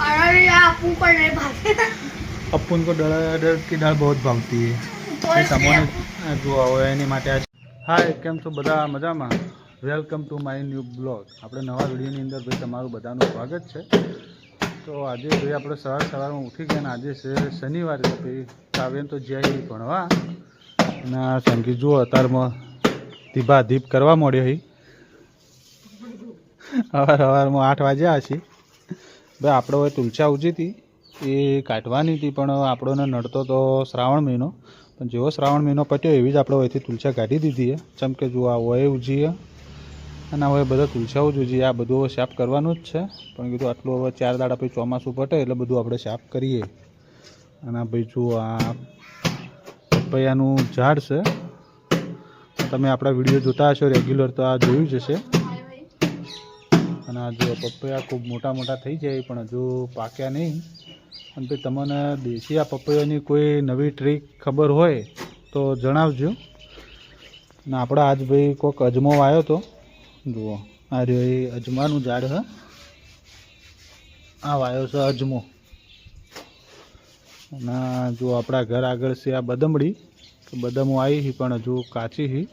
अरे यार आपू को नहीं भागे અપુન કો ડળ ડળ કી દાળ બહુ ભાવતી तो એ તમને જો હવે એની માટે આ હાય કેમ છો બધા મજામાં welcome to my new blog આપણે નવા વિડીયોની અંદર ભાઈ તમારું બધાનું સ્વાગત છે તો આજે ભાઈ આપણે સવાર સવારમાં ઉઠી ગયા ને આજે છે શનિવાર છે ભાઈ કાવ્યન તો જાય ભણવા અને આ સંગીત જુઓ અતારમાં ધીબા ધીપ કરવા માંડ્યો હી સવાર સવારમાં આઠ વાગ્યા હશે ભાઈ, આપણે હવે તુલસા ઉજી હતી, એ કાઢવાની હતી, પણ આપણોને નડતો તો શ્રાવણ મહિનો. પણ જેવો શ્રાવણ મહિનો પટ્યો એવી જ આપણે અહીંથી તુલસા કાઢી દીધી છે. ચમ કે જો આ હોય ઉજીએ, અને હવે બધા તુલસાઓ જ ઉજીએ. આ બધું સાફ કરવાનું જ છે. પણ કીધું, આટલું હવે ચાર દાડા પછી ચોમાસું પટે એટલે બધું આપણે સાફ કરીએ. અને ભાઈ જુઓ, આ પપૈયાનું ઝાડ છે. તમે આપણા વીડિયો જોતા હશો, રેગ્યુલર તો આ જોયું જ હશે. અને આ જો પપૈયા ખૂબ મોટા મોટા થઈ જાય, પણ હજુ પાક્યા નહીં. અને ભાઈ તમને દેશી આ પપૈયાની કોઈ નવી ટ્રીક ખબર હોય તો જણાવજો. અને આપણે આજ ભાઈ કોઈક અજમો આવ્યો હતો જુઓ, આ રહ્યો એ અજમાનું ઝાડ, હ. આ વાયો છે અજમો. અને જો આપણા ઘર આગળ છે આ બદમડી. બદામો આવી હી, પણ હજુ કાચી હી.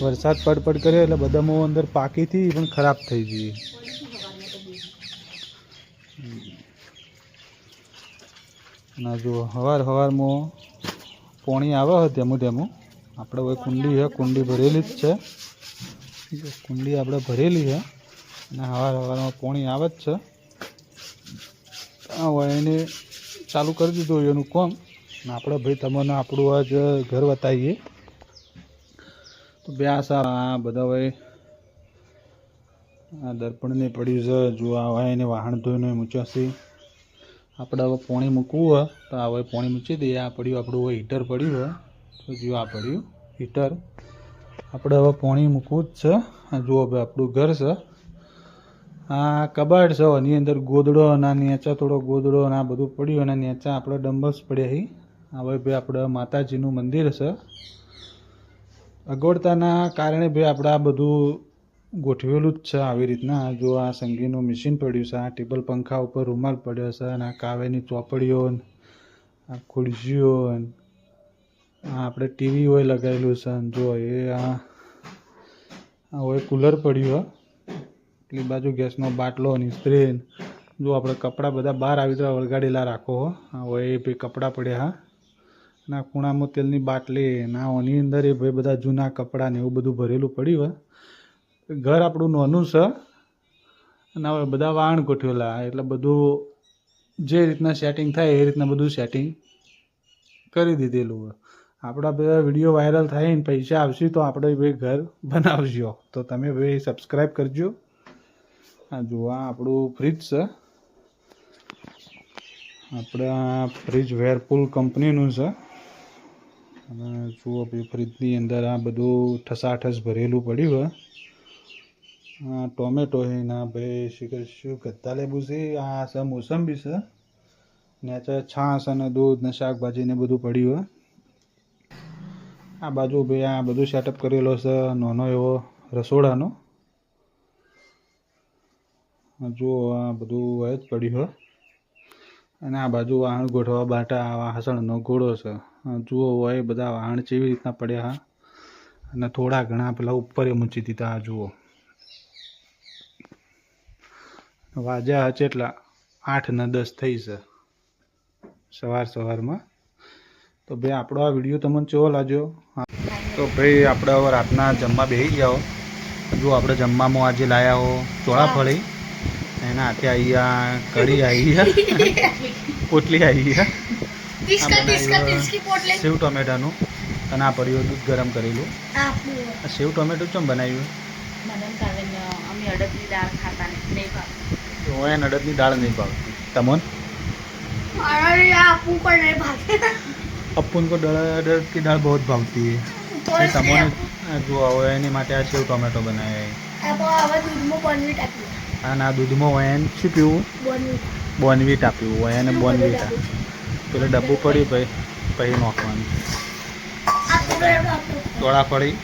વરસાદ પડપડ પડ કર્યો એટલે બદામો અંદર પાકી હતી પણ ખરાબ થઈ ગઈ. ના જો હવાર હવારમાં પોણી આવે છે તેમાં તેમાં આપણે હવે કુંડી છે કુંડી ભરેલી જ છે. કુંડી આપણે ભરેલી છે. અને હવાર હવારમાં પોણી આવે જ છે. હવે એને ચાલુ કરી દીધું એનું કોમ. આપણે ભાઈ તમને આપણું આજ ઘર બતાવીએ. તો બે આ આ બધા હોય આ દર્પણને પડ્યું છે. જો આ હોય એને વાહણ ધોઈને મૂચ્યાસી આપણે હવે પોણી મૂકવું હોય, તો આ હવે પોણી મૂકી દઈએ. આ પડ્યું, આપણું હવે હીટર પડ્યું હોય તો જો આ પડ્યું, હીટર. આપણે હવે પોણી મૂકવું જ છે. આ જુઓ ભાઈ આપણું ઘર છે. આ કબાડ છે, એની અંદર ગોદડો અને નેચા, થોડો ગોદડો અને આ બધું પડ્યું અને નેચા આપણે ડમ્બલ્સ પડ્યા હી હવે ભાઈ આપણે માતાજીનું મંદિર છે. અગવડતાના કારણે ભાઈ આપણે આ બધું ગોઠવેલું જ છે આવી રીતના. જો આ સંગીતનું મશીન પડ્યું છે, આ ટેબલ પંખા ઉપર રૂમાલ પડ્યો છે, અને આ કાવેની ચોપડીઓ આ ખુરશીઓ આ આપણે ટીવી હોય લગાવેલું છે જો એ આ હોય કુલર પડ્યું એટલી બાજુ ગેસનો બાટલો ને સ્પ્રે જો આપણે કપડાં બધા બહાર આવી રીતે વળગાડેલા રાખો આ હોય એ કપડાં પડ્યા, હા. આ ખૂણામાં તેલની બાટલી, ના ઓની અંદર એ ભાઈ બધા જૂના કપડાં ને એવું બધું ભરેલું પડ્યું હોય ઘર આપણું નાનું છે. અને હવે બધા વાણ ગોઠવેલા, એટલે બધું જે રીતના સેટિંગ થાય એ રીતના બધું સેટિંગ કરી દીધેલું હોય આપણા બધા વીડિયો વાયરલ થાય ને પૈસા આવશે તો આપણે ભાઈ ઘર બનાવજો. તો તમે ભાઈ સબસ્ક્રાઈબ કરજો. આ જુઓ આપણું ફ્રીજ છે. આપણા ફ્રીજ વેરપુલ કંપનીનું છે. અને જુઓ ભાઈ ફ્રીજની અંદર આ બધું ઠસાઠસ ભરેલું પડ્યું હોય આ ટોમેટો છે ના ભાઈ શીખર શું ગત્તા લેબુ છે આ છે મોસંબી છે. ને છાસ અને દૂધ ને શાકભાજી ને બધું પડ્યું હોય આ બાજુ ભાઈ આ બધું સેટઅપ કરેલો છે, નાનો એવો રસોડાનો. જુઓ, આ બધું હોય જ પડ્યું હોય અને આ બાજુ વાહણ ગોઠવા બાટા, આ વાસણનો ઘોડો છે. જુઓ હોય બધા વાહણ ચેવી રીતના પડ્યા હા. અને થોડા ઘણા પેલા ઉપર મૂકી દીધા આ જુઓ. વાજ્યા હશે એટલા આઠ ને દસ થઈ છે સવાર સવારમાં. તો ભાઈ આપણો આ વીડિયો તમને ચેવો લાગ્યો? તો ભાઈ આપણે હવે રાતના જમવા બેસી ગયા હો. જો આપણે જમવામાં આજે લાયા હો ચોળાફળી એના હાથે આવી આ કઢી આવી ગયા. પોટલી આવી છે સેવ ટોમેટાનું અને આ પડ્યું દૂધ ગરમ કરેલું આ સેવ ટોમેટું ચમ બનાવ્યું? હોય અડદની દાળ નહીં ભાવતી. તમન? અપૂન કો અડદ દાળ બહુ ભાવતી है તમને જો હોય એની માટે આ સેવ ટોમેટો બનાવ્યા આ દૂધમાં હોય શું પીવું? બોનવીટ આપ્યું હોય અને બોનવીટ પેલું ડબ્બું પડ્યું ભાઈ પછી નાખવાનું. આપતું ચોળાફળી